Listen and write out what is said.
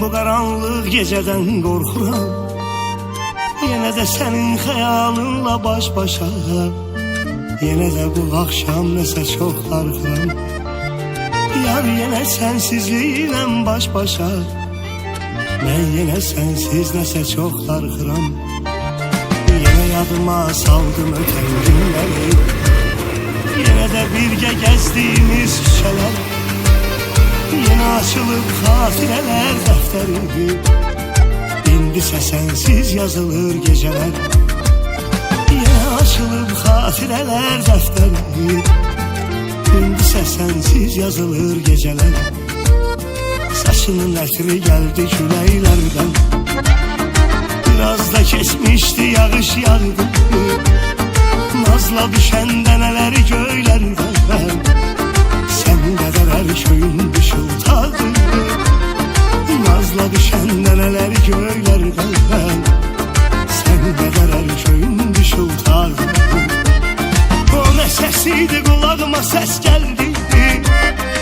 Bu qaranlıq gecədən qorxuram Yenə də sənin xəyalınla baş-başa Yenə də bu axşam nəsə çox darıxıram Yar yenə sənsizliklə baş-başa Mən yenə sənsiz nəsə çox darıxıram Yenə yadıma saldım ötən günləri Yenə də birgə gəzdiyimiz küçələr Yenə açılıb xatirələr dəftəri İndisə sənsiz yazılır gecələr Yenə açılıb xatirələr dəftəri İndisə sənsiz yazılır gecələr Saçının ətri gəldi küləklərdən Biraz da keçmişdi yağış yağdı Nazla düşən dənələri göylərdən Hər köyün düşültadı Nazla dənələri göylərdən Sən qədər hər köyün düşültadı O nə səsiydi qulağıma səs gəldi